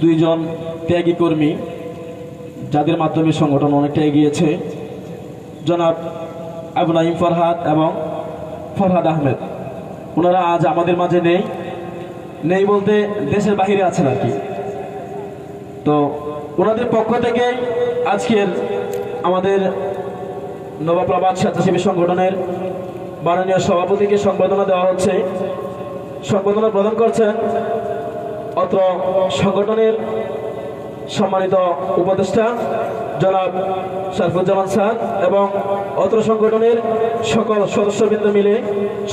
দুইজন ত্যাগী কর্মী যাদের মাধ্যমে সংগঠন অনেকটা এগিয়েছে। জনাব আবু নাইম ফরহাদ এবং ফরহাদ আহমেদ। ওনারা আজ আমাদের মাঝে নেই। নেই বলতে দেশের বাহিরে আছেন আর কি। তো ওনাদের পক্ষ থেকে আজকের আমাদের নবাবাদ স্বেচ্ছাসেবী সংগঠনের মাননীয় সভাপতিকে সংবর্ধনা দেওয়া হচ্ছে। সংবর্ধনা প্রদান করছেন অত্র সংগঠনের সম্মানিত উপদেষ্টা জনাব শারফুজ্জামান স্যার এবং অত্র সংগঠনের সকল সদস্যবৃন্দ মিলে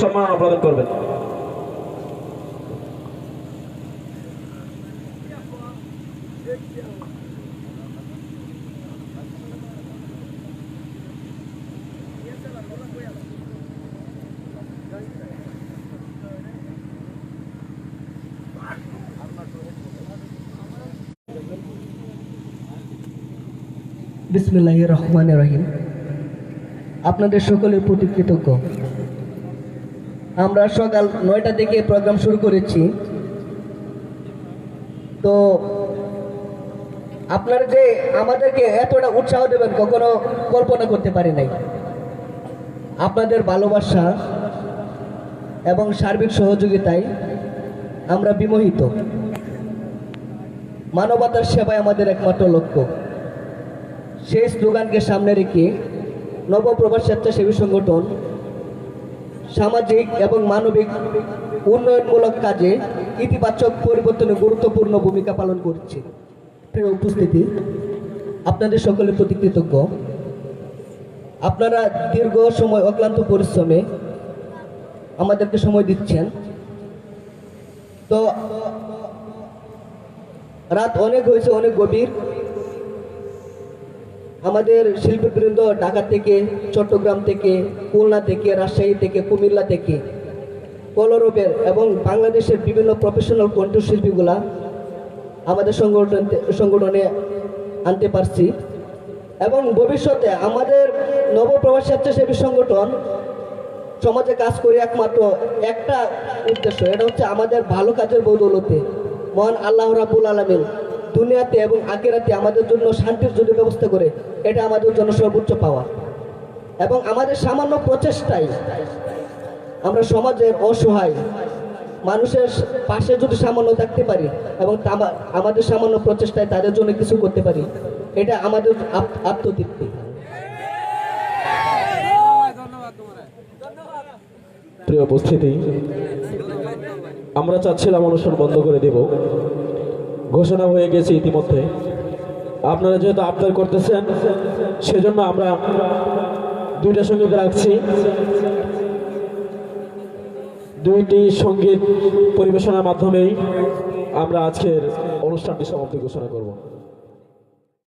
সম্মাননা প্রদান করবেন। বিসমিল্লাহ রহমান রহিম। আপনাদের সকলের প্রতি কৃতজ্ঞ। আমরা সকাল নয়টা থেকে প্রোগ্রাম শুরু করেছি। তো আপনারা যে আমাদেরকে এতটা উৎসাহ দেবেন, কখনো কল্পনা করতে পারি নাই। আপনাদের ভালোবাসা এবং সার্বিক সহযোগিতায় আমরা বিমোহিত। মানবতার সেবাই আমাদের একমাত্র লক্ষ্য। সেই স্লোগানকে সামনে রেখে নবপ্রবাস স্বেচ্ছাসেবী সংগঠন সামাজিক এবং মানবিক উন্নয়নমূলক কাজে ইতিবাচক পরিবর্তনে গুরুত্বপূর্ণ ভূমিকা পালন করছে। প্রিয় উপস্থিতি, আপনাদের সকলের প্রতি কৃতজ্ঞ। আপনারা দীর্ঘ সময় অক্লান্ত পরিশ্রমে আমাদেরকে সময় দিচ্ছেন। তো, রাত অনেক হয়েছে, অনেক গভীর। আমাদের শিল্পীবৃন্দ ঢাকা থেকে, চট্টগ্রাম থেকে, খুলনা থেকে, রাজশাহী থেকে, কুমিল্লা থেকে, কলরবের এবং বাংলাদেশের বিভিন্ন প্রফেশনাল কণ্ঠশিল্পীগুলা আমাদের সংগঠন সংগঠনে আনতে পারছি। এবং ভবিষ্যতে আমাদের নবপ্রবাস স্বেচ্ছাসেবী সংগঠন সমাজে কাজ করি একমাত্র একটা উদ্দেশ্য, এটা হচ্ছে আমাদের ভালো কাজের বদৌলতে। মহান আল্লাহ রাবুল আলমিন দুনিয়াতে এবং আখেরাতে আমাদের জন্য শান্তির যদি ব্যবস্থা করে, এটা আমাদের জন্য সর্বোচ্চ পাওয়া। এবং আমাদের সামান্য প্রচেষ্টায় আমরা সমাজের অসহায় মানুষের পাশে যদি সামান্য থাকতে পারি এবং আমাদের সামান্য প্রচেষ্টায় তাদের জন্য কিছু করতে পারি, এটা আমাদের আত্মতৃপ্তি। প্রিয় উপস্থিতি, আমরা চাচ্ছিলাম অনুষ্ঠান বন্ধ করে দেব। ঘোষণা হয়ে গেছে ইতিমধ্যে। আপনারা যেহেতু আবদার করতেছেন, সেজন্য আমরা দুইটা সংগীত রাখছি। দুইটি সংগীত পরিবেশনার মাধ্যমেই আমরা আজকের অনুষ্ঠানটি সমাপ্তি ঘোষণা করব।